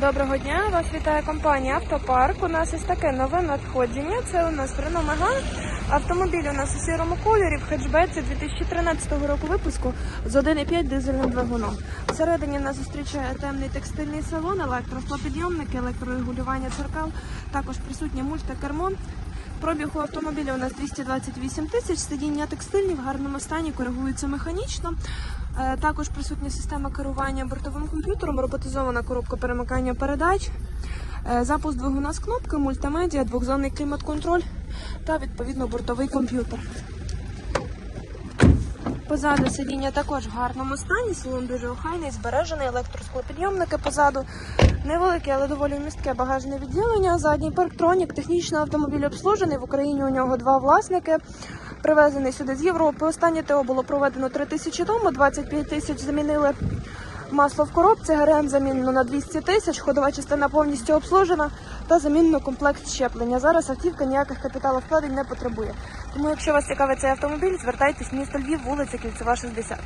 Доброго дня, вас вітає компанія Автопарк. У нас ось таке нове надходження. Це у нас Renault Megane. Автомобіль у нас у сірому кольорі в хетчбеці 2013 року випуску з 1,5 дизельним двигуном. Всередині нас зустрічає темний текстильний салон, електросклопідйомники, електрорегулювання дзеркал, також присутнє мультикермо. Пробіг у автомобіля у нас 228 тисяч, сидіння текстильні в гарному стані, коригуються механічно. Е, Також присутня система керування бортовим комп'ютером, роботизована коробка перемикання передач, е, запуск двигуна з кнопки, мультимедіа, двохзонний клімат-контроль та відповідно бортовий комп'ютер. Позаду сидіння також в гарному стані, салон дуже охайний, збережений, електросклопідйомники позаду. Невелике, але доволі містке багажне відділення. Задній парктронік, технічно автомобіль обслужений. В Україні у нього два власники. Привезений сюди з Європи. Останнє ТО було проведено 3 тисячі тому, 25 тисяч замінили масло в коробці, ГРМ замінено на 200 тисяч, ходова частина повністю обслужена та замінено комплект щеплення. Зараз автівка ніяких капіталовкладень не потребує. Тому, якщо вас цікавить цей автомобіль, звертайтесь в місто Львів, вулиця Кільцева, 60.